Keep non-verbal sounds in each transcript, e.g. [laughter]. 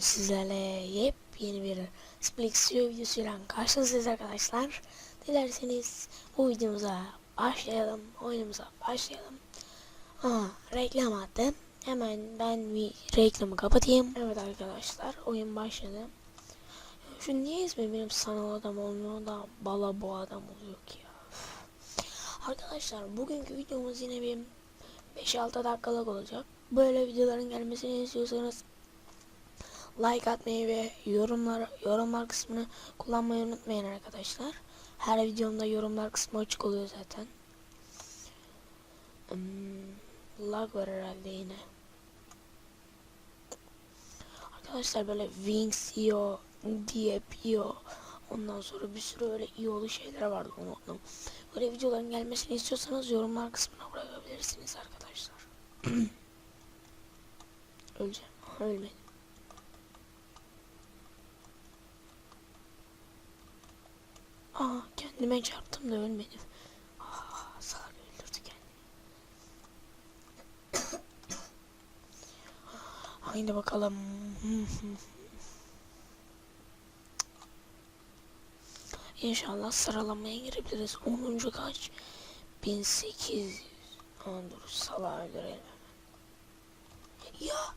sizlerle yepyeni bir Splixio videosuyla karşınızdayız arkadaşlar. Dilerseniz bu videomuza başlayalım, oyunumuza başlayalım. Aa, reklam attı. Hemen ben bir reklamı kapatayım. Evet arkadaşlar, oyun başladı. Şu niye ismi benim sanal adam olmuyor da bala bu adam oluyor ki ya. Arkadaşlar bugünkü videomuz yine bir 5-6 dakikalık olacak. Böyle videoların gelmesini istiyorsanız like atmayı ve yorumlar yorumlar kısmını kullanmayı unutmayın arkadaşlar. Her videomda yorumlar kısmı açık oluyor zaten. Hmm, lag var herhalde yine. Arkadaşlar böyle Wings IO, Diep IO, ondan sonra bir sürü öyle IO'lu şeyler vardı unuttum. Böyle videoların gelmesini istiyorsanız yorumlar kısmına bırakabilirsiniz arkadaşlar. [clears throat] Öleceğim. Ölmedim. Aa kendime çarptım da ölmedim. Aa salak öldürdü kendini. [coughs] Haydi bakalım. [laughs] İnşallah sıralamaya girebiliriz. 10. kaç? 1800. Aman dur salağı öldürelim. Ya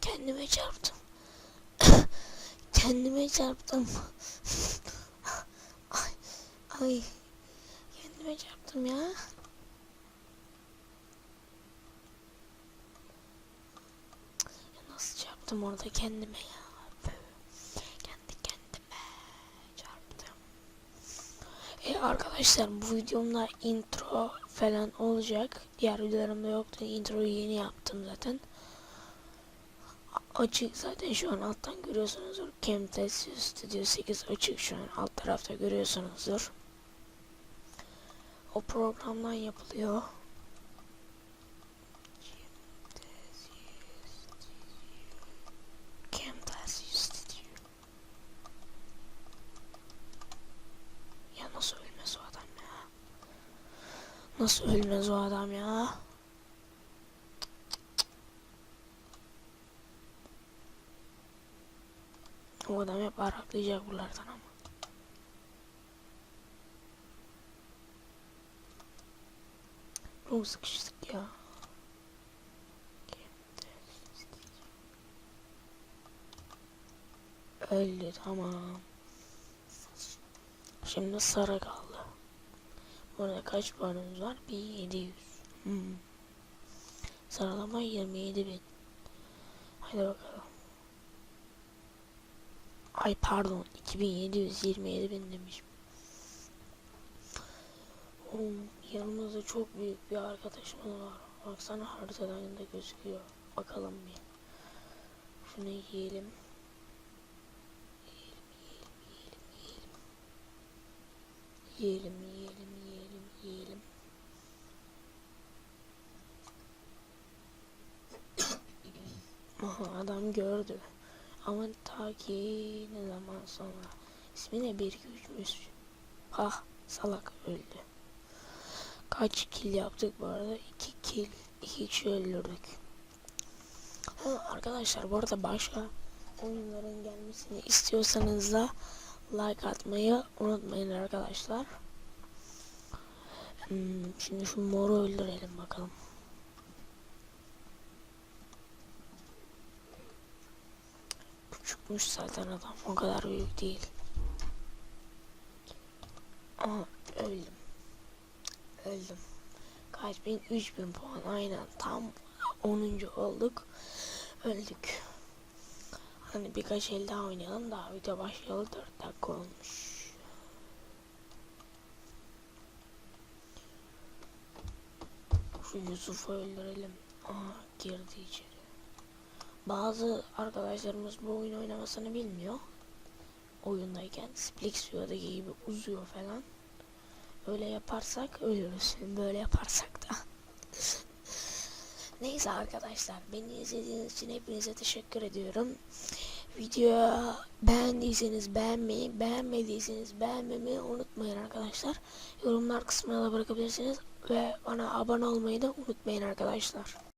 kendime çarptım. [coughs] kendime çarptım. [laughs] ay. Kendime çarptım ya. ya. Nasıl çarptım orada kendime ya. Kendi kendime çarptım. E arkadaşlar bu videomda intro falan olacak. Diğer videolarımda yoktu. Introyu yeni yaptım zaten. Açık zaten şu an alttan görüyorsunuzdur. Camtasia Studio 8 açık şu an alt tarafta görüyorsunuzdur. O programdan yapılıyor. Ya nasıl ölmez o adam ya? Nasıl ölmez o adam ya? O adam hep araklayacak buralardan ama. Çok sıkıştık ya. Öldü tamam. Şimdi sarı kaldı. Burada kaç puanımız var? 1700. Hmm. Sıralama 27 bin. Haydi bakalım. Ay pardon 2727 bin demişim. Yanımızda çok büyük bir arkadaşımız var. Baksana haritadan da gözüküyor. Bakalım bir. Şunu yiyelim. Yiyelim, yiyelim, yiyelim, yiyelim. [coughs] Aha adam gördü. Ama ta ki ne zaman sonra. İsmi ne bir güçmüş. Ah salak öldü. Kaç kill yaptık bu arada? 2 kill. 2 kişi öldürdük. Ha, arkadaşlar bu arada başka oyunların gelmesini istiyorsanız da like atmayı unutmayın arkadaşlar. Hmm, şimdi şu moru öldürelim bakalım. Küçükmüş zaten adam. O kadar büyük değil. Aha öldüm. Öldüm. Kaç bin? 3000 puan. Aynen tam 10. olduk. Öldük. Hani birkaç el daha oynayalım daha video başlayalı 4 dakika olmuş. Şu Yusuf'u öldürelim. Aha girdi içeri. Bazı arkadaşlarımız bu oyun oynamasını bilmiyor. Oyundayken Splixio'daki gibi uzuyor falan. Öyle yaparsak ölürüz. Böyle yaparsak da. Neyse arkadaşlar beni izlediğiniz için hepinize teşekkür ediyorum. Videoyu beğendiyseniz beğenmeyi, beğenmediyseniz beğenmemeyi unutmayın arkadaşlar. Yorumlar kısmına da bırakabilirsiniz ve bana abone olmayı da unutmayın arkadaşlar.